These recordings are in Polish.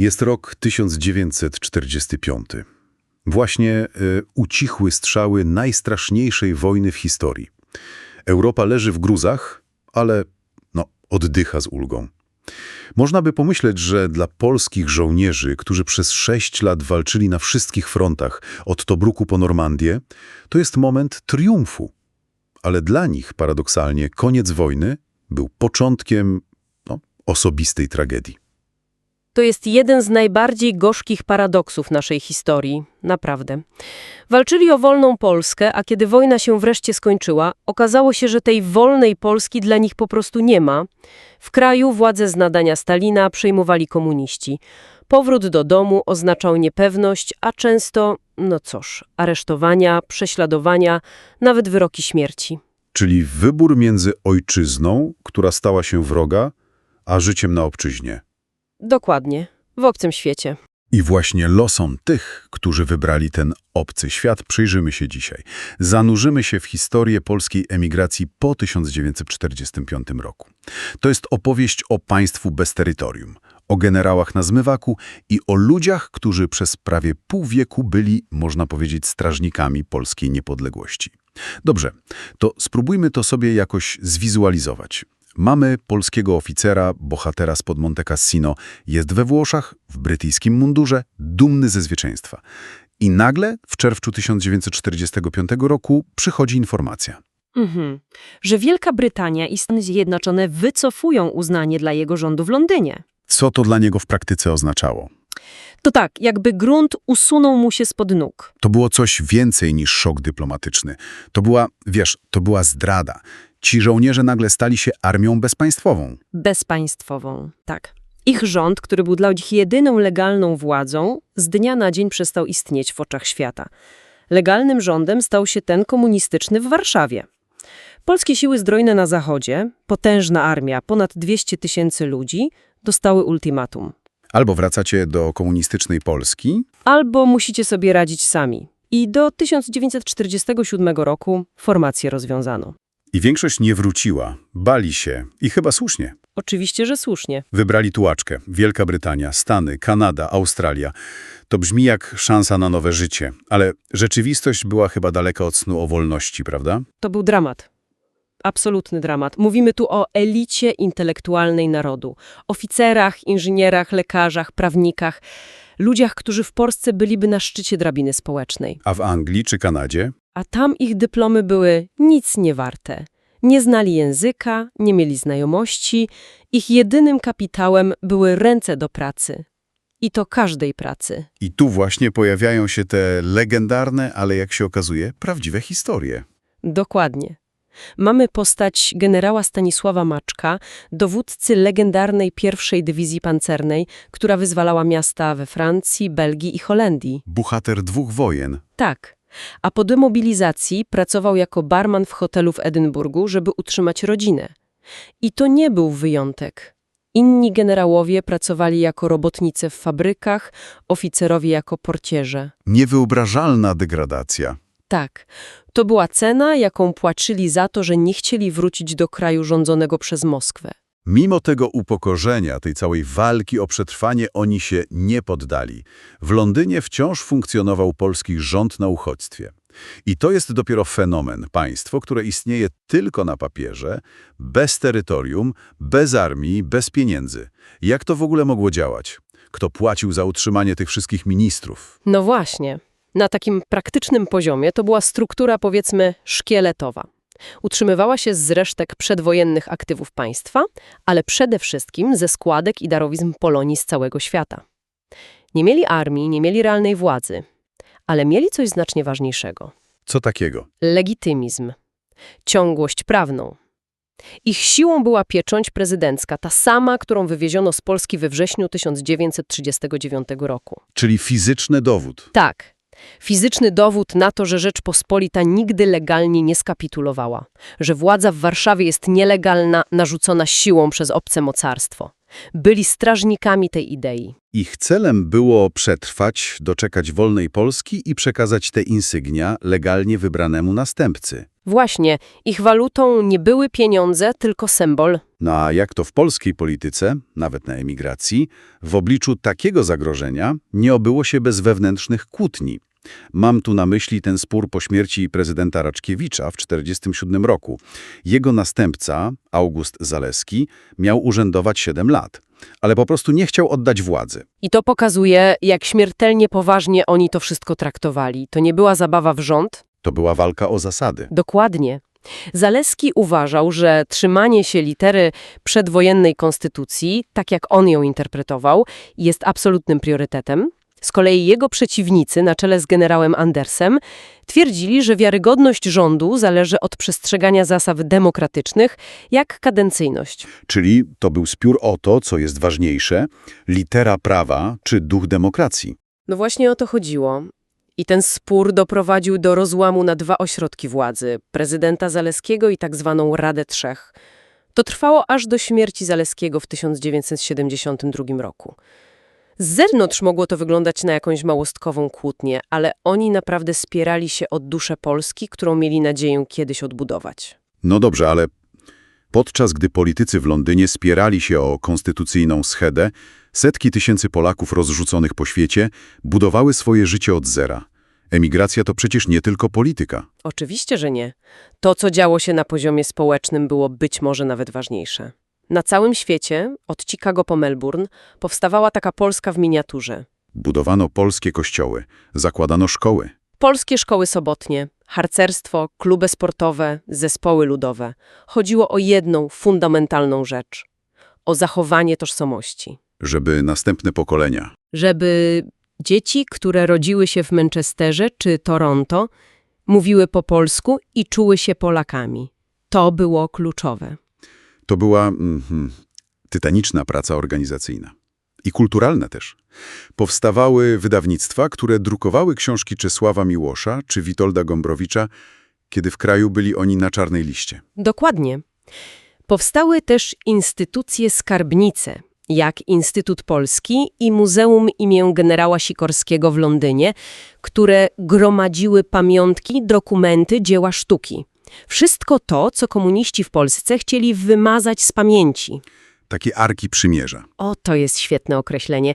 Jest rok 1945. Właśnie y, ucichły strzały najstraszniejszej wojny w historii. Europa leży w gruzach, ale no, oddycha z ulgą. Można by pomyśleć, że dla polskich żołnierzy, którzy przez sześć lat walczyli na wszystkich frontach, od Tobruku po Normandię, to jest moment triumfu. Ale dla nich, paradoksalnie, koniec wojny był początkiem no, osobistej tragedii. To jest jeden z najbardziej gorzkich paradoksów naszej historii, naprawdę. Walczyli o wolną Polskę, a kiedy wojna się wreszcie skończyła, okazało się, że tej wolnej Polski dla nich po prostu nie ma. W kraju władzę z nadania Stalina przejmowali komuniści. Powrót do domu oznaczał niepewność, a często, no cóż, aresztowania, prześladowania, nawet wyroki śmierci. Czyli wybór między ojczyzną, która stała się wroga, a życiem na obczyźnie. Dokładnie, w obcym świecie. I właśnie losom tych, którzy wybrali ten obcy świat, przyjrzymy się dzisiaj. Zanurzymy się w historię polskiej emigracji po 1945 roku. To jest opowieść o państwu bez terytorium, o generałach na zmywaku i o ludziach, którzy przez prawie pół wieku byli, można powiedzieć, strażnikami polskiej niepodległości. Dobrze, to spróbujmy to sobie jakoś zwizualizować. Mamy polskiego oficera, bohatera spod Monte Cassino, jest we Włoszech, w brytyjskim mundurze, dumny ze zwycięstwa. I nagle w czerwcu 1945 roku przychodzi informacja. Mhm. Że Wielka Brytania i Stany Zjednoczone wycofują uznanie dla jego rządu w Londynie. Co to dla niego w praktyce oznaczało? To tak, jakby grunt usunął mu się spod nóg. To było coś więcej niż szok dyplomatyczny. To była, wiesz, to była zdrada. Ci żołnierze nagle stali się armią bezpaństwową. Bezpaństwową, tak. Ich rząd, który był dla nich jedyną legalną władzą, z dnia na dzień przestał istnieć w oczach świata. Legalnym rządem stał się ten komunistyczny w Warszawie. Polskie siły zbrojne na zachodzie, potężna armia, ponad 200 tysięcy ludzi, dostały ultimatum. Albo wracacie do komunistycznej Polski, Albo musicie sobie radzić sami. I do 1947 roku formację rozwiązano. i większość nie wróciła. Bali się. I chyba słusznie. Oczywiście, że słusznie. Wybrali tułaczkę. Wielka Brytania, Stany, Kanada, Australia. To brzmi jak szansa na nowe życie. Ale rzeczywistość była chyba daleka od snu o wolności, prawda? To był dramat. Absolutny dramat. Mówimy tu o elicie intelektualnej narodu. Oficerach, inżynierach, lekarzach, prawnikach. Ludziach, którzy w Polsce byliby na szczycie drabiny społecznej. A w Anglii czy Kanadzie? A tam ich dyplomy były nic nie warte. Nie znali języka, nie mieli znajomości. Ich jedynym kapitałem były ręce do pracy. I to każdej pracy. I tu właśnie pojawiają się te legendarne, ale jak się okazuje, prawdziwe historie. Dokładnie. Mamy postać generała Stanisława Maczka, dowódcy legendarnej pierwszej dywizji pancernej, która wyzwalała miasta we Francji, Belgii i Holandii. Bohater dwóch wojen. Tak. A po demobilizacji pracował jako barman w hotelu w Edynburgu, żeby utrzymać rodzinę. I to nie był wyjątek. Inni generałowie pracowali jako robotnice w fabrykach, oficerowie jako portierze. Niewyobrażalna degradacja. Tak, to była cena, jaką płaczyli za to, że nie chcieli wrócić do kraju rządzonego przez Moskwę. Mimo tego upokorzenia, tej całej walki o przetrwanie, oni się nie poddali. W Londynie wciąż funkcjonował polski rząd na uchodźstwie. I to jest dopiero fenomen. Państwo, które istnieje tylko na papierze, bez terytorium, bez armii, bez pieniędzy. Jak to w ogóle mogło działać? Kto płacił za utrzymanie tych wszystkich ministrów? No właśnie. Na takim praktycznym poziomie to była struktura, powiedzmy, szkieletowa. Utrzymywała się z resztek przedwojennych aktywów państwa, ale przede wszystkim ze składek i darowizn Polonii z całego świata. Nie mieli armii, nie mieli realnej władzy, ale mieli coś znacznie ważniejszego. Co takiego? Legitymizm. Ciągłość prawną. Ich siłą była pieczęć prezydencka, ta sama, którą wywieziono z Polski we wrześniu 1939 roku. Czyli fizyczny dowód. Tak. Fizyczny dowód na to, że Rzeczpospolita nigdy legalnie nie skapitulowała, że władza w Warszawie jest nielegalna, narzucona siłą przez obce mocarstwo. Byli strażnikami tej idei. Ich celem było przetrwać, doczekać wolnej Polski i przekazać te insygnia legalnie wybranemu następcy. Właśnie, ich walutą nie były pieniądze, tylko symbol. No a jak to w polskiej polityce, nawet na emigracji, w obliczu takiego zagrożenia nie obyło się bez wewnętrznych kłótni. Mam tu na myśli ten spór po śmierci prezydenta Raczkiewicza w 1947 roku. Jego następca, August Zaleski, miał urzędować 7 lat, ale po prostu nie chciał oddać władzy. I to pokazuje, jak śmiertelnie poważnie oni to wszystko traktowali. To nie była zabawa w rząd? To była walka o zasady. Dokładnie. Zaleski uważał, że trzymanie się litery przedwojennej konstytucji, tak jak on ją interpretował, jest absolutnym priorytetem. Z kolei jego przeciwnicy, na czele z generałem Andersem, twierdzili, że wiarygodność rządu zależy od przestrzegania zasad demokratycznych, jak kadencyjność. Czyli to był spiór o to, co jest ważniejsze, litera prawa czy duch demokracji. No właśnie o to chodziło. I ten spór doprowadził do rozłamu na dwa ośrodki władzy, prezydenta Zaleskiego i tak zwaną Radę Trzech. To trwało aż do śmierci Zaleskiego w 1972 roku. Z zewnątrz mogło to wyglądać na jakąś małostkową kłótnię, ale oni naprawdę spierali się o duszę Polski, którą mieli nadzieję kiedyś odbudować. No dobrze, ale podczas gdy politycy w Londynie spierali się o konstytucyjną schedę, setki tysięcy Polaków rozrzuconych po świecie budowały swoje życie od zera. Emigracja to przecież nie tylko polityka. Oczywiście, że nie. To, co działo się na poziomie społecznym, było być może nawet ważniejsze. Na całym świecie, od Chicago po Melbourne, powstawała taka Polska w miniaturze. Budowano polskie kościoły, zakładano szkoły. Polskie szkoły sobotnie, harcerstwo, kluby sportowe, zespoły ludowe. Chodziło o jedną fundamentalną rzecz. O zachowanie tożsamości. żeby następne pokolenia. Żeby dzieci, które rodziły się w Manchesterze czy Toronto, mówiły po polsku i czuły się Polakami. To było kluczowe. To była mhm, tytaniczna praca organizacyjna. I kulturalna też. Powstawały wydawnictwa, które drukowały książki Czesława Miłosza czy Witolda Gombrowicza, kiedy w kraju byli oni na czarnej liście. Dokładnie. Powstały też instytucje skarbnice, jak Instytut Polski i Muzeum imię generała Sikorskiego w Londynie, które gromadziły pamiątki, dokumenty, dzieła sztuki. Wszystko to, co komuniści w Polsce chcieli wymazać z pamięci. Takie arki przymierza. O, to jest świetne określenie.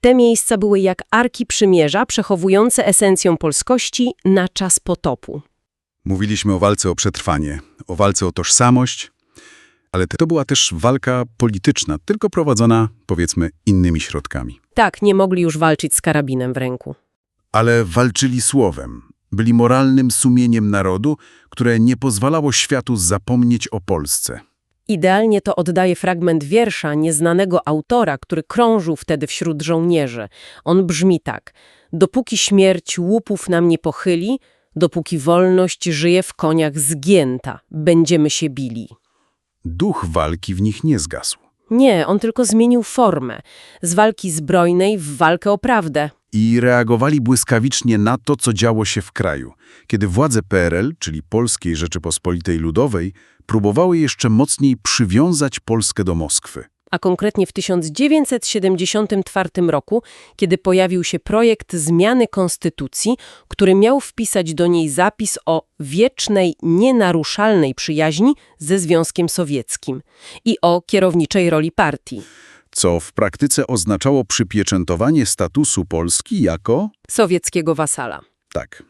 Te miejsca były jak arki przymierza, przechowujące esencję polskości na czas potopu. Mówiliśmy o walce o przetrwanie, o walce o tożsamość, ale to była też walka polityczna, tylko prowadzona, powiedzmy, innymi środkami. Tak, nie mogli już walczyć z karabinem w ręku. Ale walczyli słowem. Byli moralnym sumieniem narodu, które nie pozwalało światu zapomnieć o Polsce. Idealnie to oddaje fragment wiersza nieznanego autora, który krążył wtedy wśród żołnierzy. On brzmi tak. Dopóki śmierć łupów nam nie pochyli, dopóki wolność żyje w koniach zgięta, będziemy się bili. Duch walki w nich nie zgasł. Nie, on tylko zmienił formę. Z walki zbrojnej w walkę o prawdę. I reagowali błyskawicznie na to, co działo się w kraju, kiedy władze PRL, czyli Polskiej Rzeczypospolitej Ludowej, próbowały jeszcze mocniej przywiązać Polskę do Moskwy. a konkretnie w 1974 roku, kiedy pojawił się projekt zmiany konstytucji, który miał wpisać do niej zapis o wiecznej, nienaruszalnej przyjaźni ze Związkiem Sowieckim i o kierowniczej roli partii. Co w praktyce oznaczało przypieczętowanie statusu Polski jako... Sowieckiego wasala. Tak.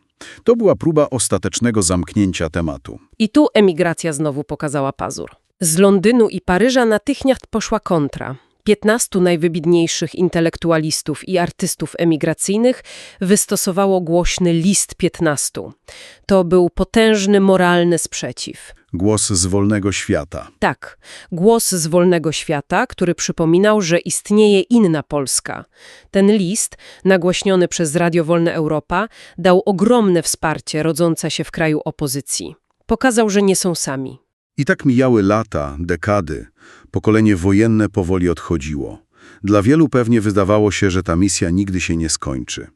To była próba ostatecznego zamknięcia tematu. I tu emigracja znowu pokazała pazur. Z Londynu i Paryża natychmiast poszła kontra. 15 najwybitniejszych intelektualistów i artystów emigracyjnych wystosowało głośny list 15. To był potężny moralny sprzeciw. Głos z wolnego świata. Tak, głos z wolnego świata, który przypominał, że istnieje inna Polska. Ten list, nagłaśniony przez Radio Wolna Europa, dał ogromne wsparcie rodzące się w kraju opozycji. Pokazał, że nie są sami. I tak mijały lata, dekady. Pokolenie wojenne powoli odchodziło. Dla wielu pewnie wydawało się, że ta misja nigdy się nie skończy.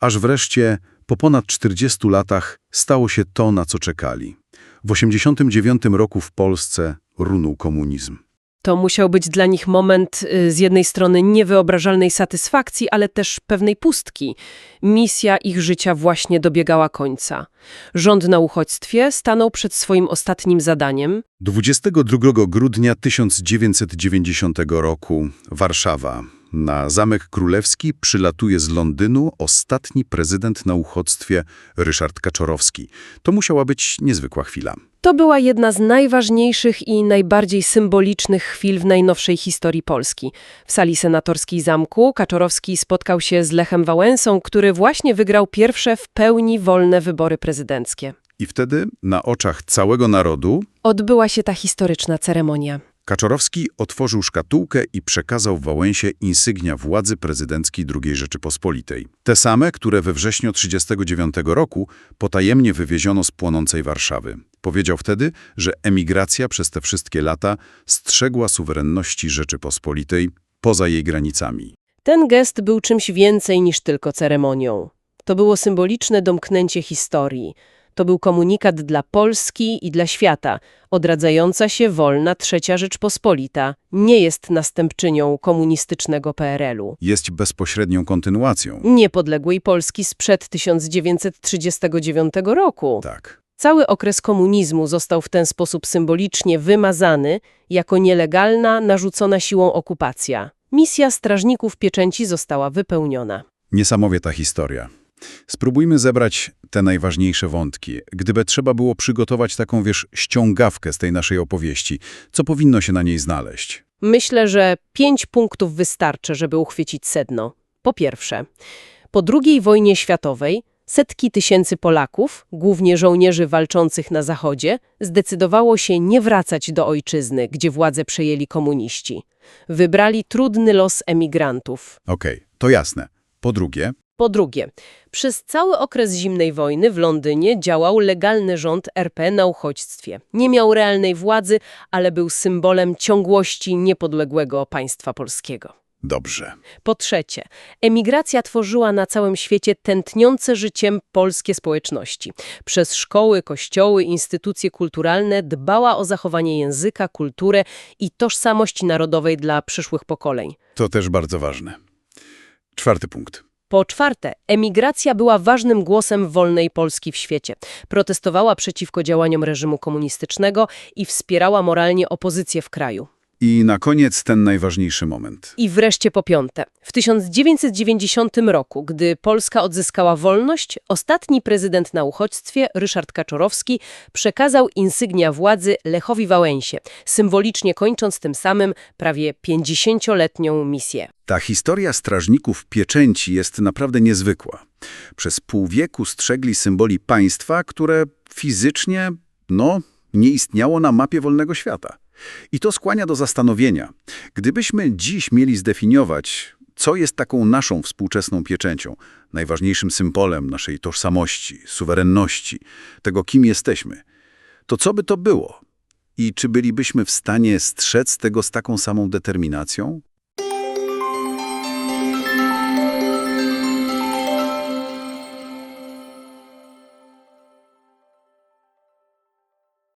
Aż wreszcie, po ponad 40 latach, stało się to, na co czekali. W 1989 roku w Polsce runął komunizm. To musiał być dla nich moment y, z jednej strony niewyobrażalnej satysfakcji, ale też pewnej pustki. Misja ich życia właśnie dobiegała końca. Rząd na uchodźstwie stanął przed swoim ostatnim zadaniem. 22 grudnia 1990 roku Warszawa. Na Zamek Królewski przylatuje z Londynu ostatni prezydent na uchodźstwie Ryszard Kaczorowski. To musiała być niezwykła chwila. To była jedna z najważniejszych i najbardziej symbolicznych chwil w najnowszej historii Polski. W sali senatorskiej zamku Kaczorowski spotkał się z Lechem Wałęsą, który właśnie wygrał pierwsze w pełni wolne wybory prezydenckie. I wtedy na oczach całego narodu Odbyła się ta historyczna ceremonia. Kaczorowski otworzył szkatułkę i przekazał Wałęsie insygnia władzy prezydenckiej II Rzeczypospolitej. Te same, które we wrześniu 1939 roku potajemnie wywieziono z płonącej Warszawy. Powiedział wtedy, że emigracja przez te wszystkie lata strzegła suwerenności Rzeczypospolitej poza jej granicami. Ten gest był czymś więcej niż tylko ceremonią. To było symboliczne domknięcie historii. To był komunikat dla Polski i dla świata. Odradzająca się wolna Trzecia Rzeczpospolita nie jest następczynią komunistycznego PRL-u. Jest bezpośrednią kontynuacją. Niepodległej Polski sprzed 1939 roku. Tak. Cały okres komunizmu został w ten sposób symbolicznie wymazany jako nielegalna, narzucona siłą okupacja. Misja strażników pieczęci została wypełniona. Niesamowita historia. Spróbujmy zebrać te najważniejsze wątki. Gdyby trzeba było przygotować taką, wiesz, ściągawkę z tej naszej opowieści, co powinno się na niej znaleźć? Myślę, że pięć punktów wystarczy, żeby uchwycić sedno. Po pierwsze, po II wojnie światowej setki tysięcy Polaków, głównie żołnierzy walczących na Zachodzie, zdecydowało się nie wracać do ojczyzny, gdzie władzę przejęli komuniści. Wybrali trudny los emigrantów. Okej, to jasne. Po drugie, Po drugie, przez cały okres zimnej wojny w Londynie działał legalny rząd RP na uchodźstwie. Nie miał realnej władzy, ale był symbolem ciągłości niepodległego państwa polskiego. dobrze. Po trzecie, emigracja tworzyła na całym świecie tętniące życiem polskie społeczności. Przez szkoły, kościoły, instytucje kulturalne dbała o zachowanie języka, kulturę i tożsamość narodowej dla przyszłych pokoleń. To też bardzo ważne. Czwarty punkt. Po czwarte, emigracja była ważnym głosem wolnej Polski w świecie. Protestowała przeciwko działaniom reżimu komunistycznego i wspierała moralnie opozycję w kraju. I na koniec ten najważniejszy moment. I wreszcie po piąte, w 1990 roku, gdy Polska odzyskała wolność, ostatni prezydent na uchodźstwie, Ryszard Kaczorowski, przekazał insygnia władzy Lechowi Wałęsie, symbolicznie kończąc tym samym prawie 50-letnią misję. Ta historia strażników pieczęci jest naprawdę niezwykła. Przez pół wieku strzegli symboli państwa, które fizycznie, no, nie istniało na mapie wolnego świata. I to skłania do zastanowienia. Gdybyśmy dziś mieli zdefiniować, co jest taką naszą współczesną pieczęcią, najważniejszym symbolem naszej tożsamości, suwerenności, tego kim jesteśmy, to co by to było? I czy bylibyśmy w stanie strzec tego z taką samą determinacją?